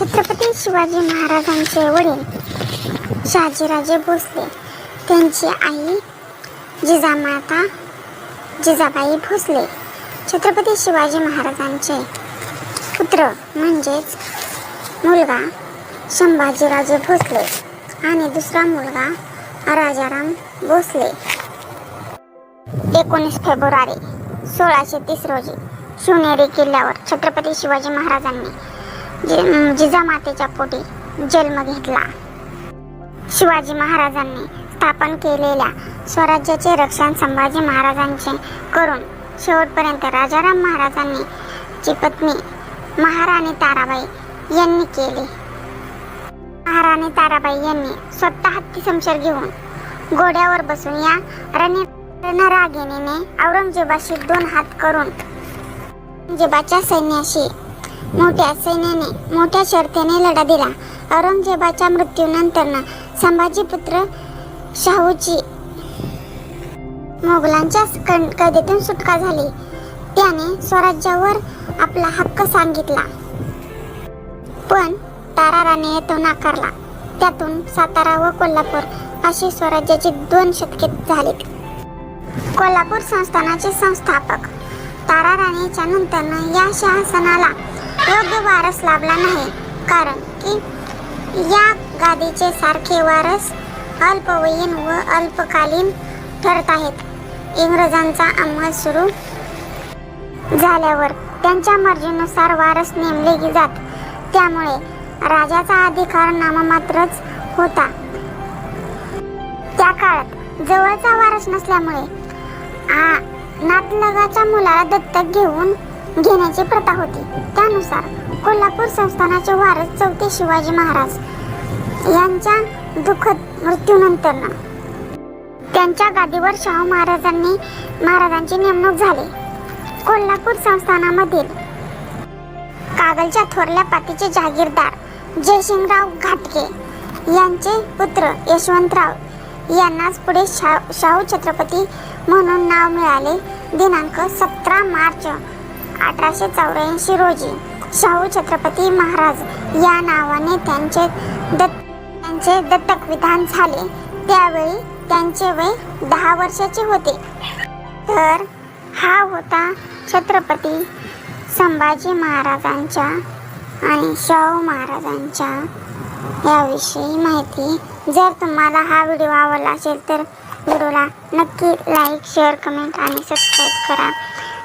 छत्रपती शिवाजी महाराजांचे वडील शहाजीराजे भोसले त्यांची आई जिजामाता जिजाबाई भोसले. छत्रपती शिवाजी महाराजांचे पुत्र म्हणजेच मुलगा संभाजीराजे भोसले आणि दुसरा मुलगा राजाराम भोसले. एकोणीस फेब्रुवारी सोळाशे तीस रोजी शिवनेरी किल्ल्यावर छत्रपती शिवाजी महाराजांनी जिजामातेच्या पोटी जन्म घेतला. शिवाजी महाराजांनी स्थापन केलेल्या स्वराज्याचे रक्षण संभाजी महाराजांचे करून शेवटपर्यंत राजाराम महाराजांनी ची पत्नी महाराणी ताराबाई यांनी केली. महाराणी ताराबाई यांनी स्वतः हत्ती समशेर घेऊन घोड्यावर बसून या रणी रणरागिणीने औरंगजेबाशी दोन हात करून औरंगजेबाच्या सैन्याशी मोठ्या सैन्याने मोठ्या शर्तेने लढा दिला. औरंगजेबाच्या मृत्यूनंतर संभाजी पुत्र शाहूची मोगलांच्या कं- कैदेतून सुटका झाली. त्याने स्वराज्यावर आपला हक्क सांगितला. पण ताराराने तो नाकारला. त्यातून सातारा व कोल्हापूर अशी स्वराज्याची दोन शतके झालीत. कोल्हापूर संस्थानाचे संस्थापक ताराराणीच्या नंतर या शासनाला योग्य वारस लाभला नाही. कारण की या गादीचे सारखे वारस अल्पवयीन व अल्पकालीन ठरत आहेत. इंग्रजांचा अंमल सुरू झाल्यावर त्यांच्या मर्जीनुसार वारस नेमले जात. त्यामुळे राजाचा अधिकार नाममात्रच होता. त्या काळात जवळचा वारस नसल्यामुळे आ नातलगाच्या मुलाला दत्तक घेऊन घेण्याची प्रथा होती. त्यानुसार कोल्हापूर संस्थानाचे वारस चौथे शिवाजी महाराज यांच्या दुःखद मृत्यूनंतर त्यांच्या गादीवर शाहू महाराजांनी महाराजांची नेमणूक झाली. कोल्हापूर संस्थानामधील कागलच्या थोरल्या पातीचे जहागीरदार जयसिंगराव घाटगे यांचे पुत्र यशवंतराव यांनाच पुढे शाहू छत्रपती म्हणून नाव मिळाले. दिनांक सतरा मार्च अठराशे चौऱ्याऐंशी रोजी शाहू छत्रपती महाराज या नावाने त्यांचे दत्त त्यांचे दत्तक विधान झाले. त्यावेळी त्यांचे वय दहा वर्षाचे होते. तर हा होता छत्रपती संभाजी महाराजांच्या आणि शाहू महाराजांच्या याविषयी माहिती. जर तुम्हाला हा व्हिडिओ आवडला असेल तर व्हिडिओला नक्की लाईक शेअर कमेंट आणि सबस्क्राईब करा.